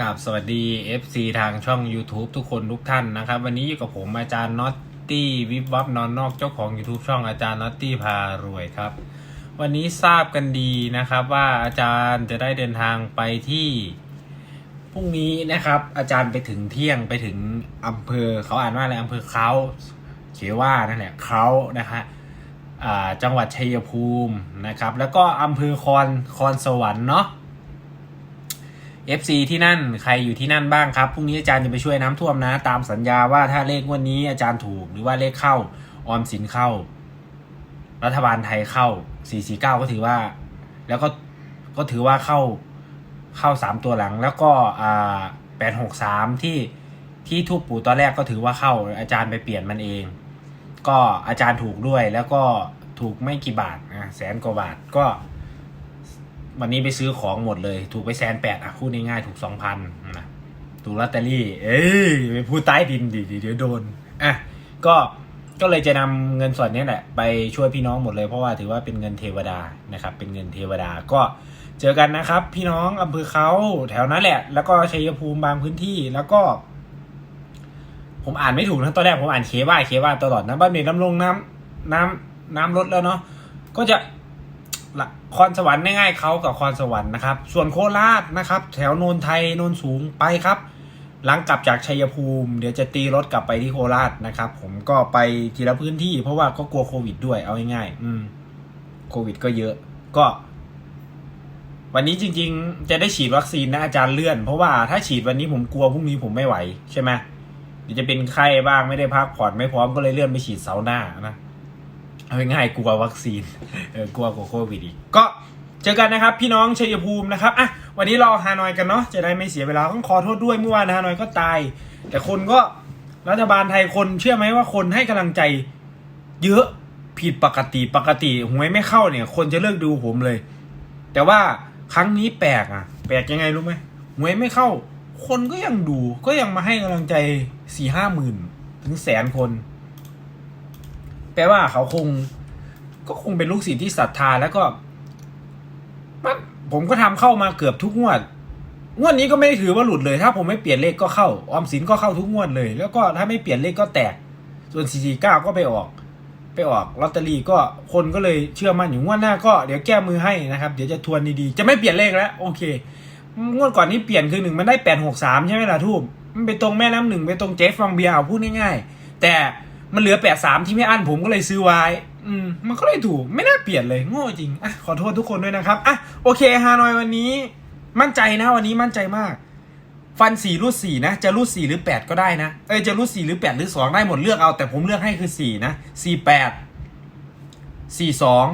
กับสวัสดี FC ทางช่อง YouTube ทุกคนทุกท่านนะครับ วันนี้อยู่กับผมอาจารย์น็อตตี้วิบวับนอนนอกเจ้าของ YouTube ช่องอาจารย์น็อตตี้พารวยครับ วันนี้ทราบกันดีนะครับว่าอาจารย์จะได้เดินทางไปที่พรุ่งนี้นะครับ อาจารย์ไปถึงเที่ยงไปถึงอำเภอเขาอ่านว่าอะไรอำเภอเขาเขียว่านั่นแหละเขานะฮะจังหวัดชัยภูมินะครับ แล้วก็อำเภอคอนคอนสวรรค์เนาะ FC ที่นั่นใครอยู่ที่นั่นบ้างครับพรุ่งนี้อาจารย์จะไปช่วยน้ำท่วมนะ ตามสัญญาว่าถ้าเลขวันนี้อาจารย์ถูกหรือว่าเลขเข้าออมสินเข้า รัฐบาลไทยเข้า 449 ก็ถือว่า แล้วก็ก็ถือว่าเข้าเข้าสามตัวหลัง แล้วก็อ่า863 ที่ที่ทูปปู่ตอนแรกก็ถือว่าเข้าอาจารย์ไปเปลี่ยนมันเอง ก็อาจารย์ถูกด้วยแล้วก็ถูกไม่กี่บาทนะแสนกว่าบาทก็ วันนี้ไปซื้อของหมดเลย ถูกไปแสนแปดอะพูดง่ายๆถูกสองพันนะถูกลอตเตอรี่ เอ้ยไปพูดใต้ดินดิเดี๋ยวโดนอะก็ก็เลยจะนำเงินส่วนนี้แหละไปช่วยพี่น้องหมดเลยเพราะว่าถือว่าเป็นเงินเทวดานะครับ เป็นเงินเทวดาก็เจอกันนะครับ พี่น้องอำเภอเขาแถวนั้นแหละ แล้วก็ชัยภูมิบางพื้นที่แล้วก็ ผมอ่านไม่ถูกนะตอนแรกผมอ่านเคว่าเคว่าตลอดนะบ้านเมฆน้ำลงน้ำน้ำน้ำลดแล้วเนาะก็จะ คอนสวรรค์ง่ายๆเขากับคอนสวรรค์นะครับ ส่วนโคราชนะครับ แถวโนนไทยโนนสูงไปครับ หลังกลับจากชัยภูมิ เดี๋ยวจะตีรถกลับไปที่โคราชนะครับ ผมก็ไปทีละพื้นที่ เพราะว่าก็กลัวโควิดด้วยเอาง่ายๆอืมโควิดก็เยอะ ก็ วันนี้จริง ๆ จะได้ฉีดวัคซีนนะอาจารย์เลื่อน เพราะว่าถ้าฉีดวันนี้ผมกลัวพรุ่งนี้ผมไม่ไหวใช่ไหมเดี๋ยวจะเป็นไข้บ้างไม่ได้พักผ่อนไม่พร้อมก็เลยเลื่อนไปฉีดเสาร์หน้านะ เอาง่ายๆกลัววัคซีนเออกลัวกลัวโควิดอีกก็เจอกันนะครับพี่น้องชัยภูมินะครับอะวันนี้รอฮานอยกันเนาะจะได้ไม่เสียเวลาต้องขอโทษด้วยเมื่อวานฮานอยก็ตาย แต่คนก็รัฐบาลไทยคนเชื่อไหมว่าคนให้กำลังใจ เยอะผิดปกติปกติหวยไม่เข้าเนี่ย คนจะเลิกดูผมเลย แต่ว่าครั้งนี้แปลกอะ แปลกยังไงรู้ไหมหวยไม่เข้า คนก็ยังดูก็ยังมาให้กำลังใจสี่ห้าหมื่นถึงแสนคน แปลว่าเขาคง ก็คงเป็นลูกศิษย์ที่ศรัทธาแล้วก็มันผมก็ทำเข้ามาเกือบทุกงวด งวดนี้ก็ไม่ได้ถือว่าหลุดเลย ถ้าผมไม่เปลี่ยนเลขก็เข้า ออมสินก็เข้าทุกงวดเลย แล้วก็ถ้าไม่เปลี่ยนเลขก็แตก ส่วน449ก็ไปออก ไปออกลอตเตอรี่ก็คนก็เลยเชื่อมั่นอยู่งวดหน้าก็เดี๋ยวแก้มือให้นะครับ เดี๋ยวจะทวนดีๆ จะไม่เปลี่ยนเลขแล้ว โอเค งวดก่อนนี้เปลี่ยนคือหนึ่งมันได้863ใช่ไหมล่ะทูบมันไปตรงแม่น้ำหนึ่งไปตรงเจฟฟองเบียร์เอาพูดง่ายๆแต่ มันเหลือ83ที่ไม่อั้นผมก็เลยซื้อไว้ อืม มันก็เลยถูกไม่น่าเปลี่ยนเลยโง่จริงอะขอโทษทุกคนด้วยนะครับ อะ โอเคฮานอยวันนี้มั่นใจนะวันนี้มั่นใจมาก ฟันสี่รูดสี่นะ จะรูดสี่หรือแปดก็ได้นะ เอ้ยจะรูดสี่หรือแปดหรือสองได้หมดเลือกเอา แต่ผมเลือกให้คือสี่นะสี่แปดสี่สอง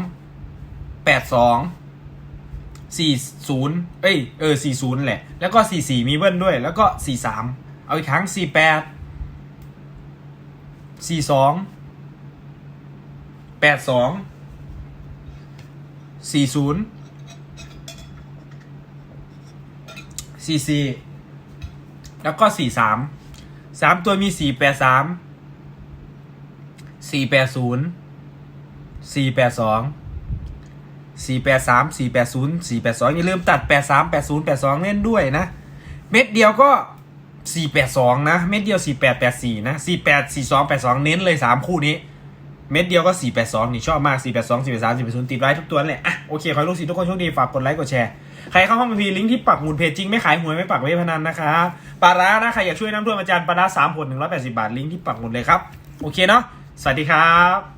แปดสองสี่ศูนย์เอ้ยเออสี่ศูนย์แหละ แล้วก็สี่สี่มีเบิ้ลด้วย แล้วก็สี่สามเอาอีกครั้งสี่แปด สี่สองแปดสองสี่ศูนย์สี่สี่แล้วก็สี่สามสามตัวมีสี่แปดสามสี่แปดศูนย์สี่แปดสองสี่แปดสามสี่แปดศูนย์สี่แปดสองอย่าลืมตัดแปดสามแปดศูนย์แปดสองเล่นด้วยนะ เม็ดเดียวก็ สี่แปดสองนะ เม็ดเดียวสี่แปดแปดสี่นะสี่แปดสี่สองแปดสองเน้นเลยสามคู่นี้ เม็ดเดียวก็ 482 นี่ชอบมาก 482 483 480 ติดไว้ทุกตัวนั่นแหละอะโอเค ขอให้ลูกศิษย์ทุกคนโชคดี ฝากกดไลค์กดแชร์ ใครเข้าห้องพีลิงก์ที่ปักหมุดเพจจริง ไม่ขายหวยไม่ปักเว็บพนันนะครับปลาร้านะ ใครอยากช่วยน้ำท่วมอาจารย์ปลาร้าสามผล180 บาทลิงก์ที่ปักหมุดเลยครับโอเคเนาะสวัสดีครับ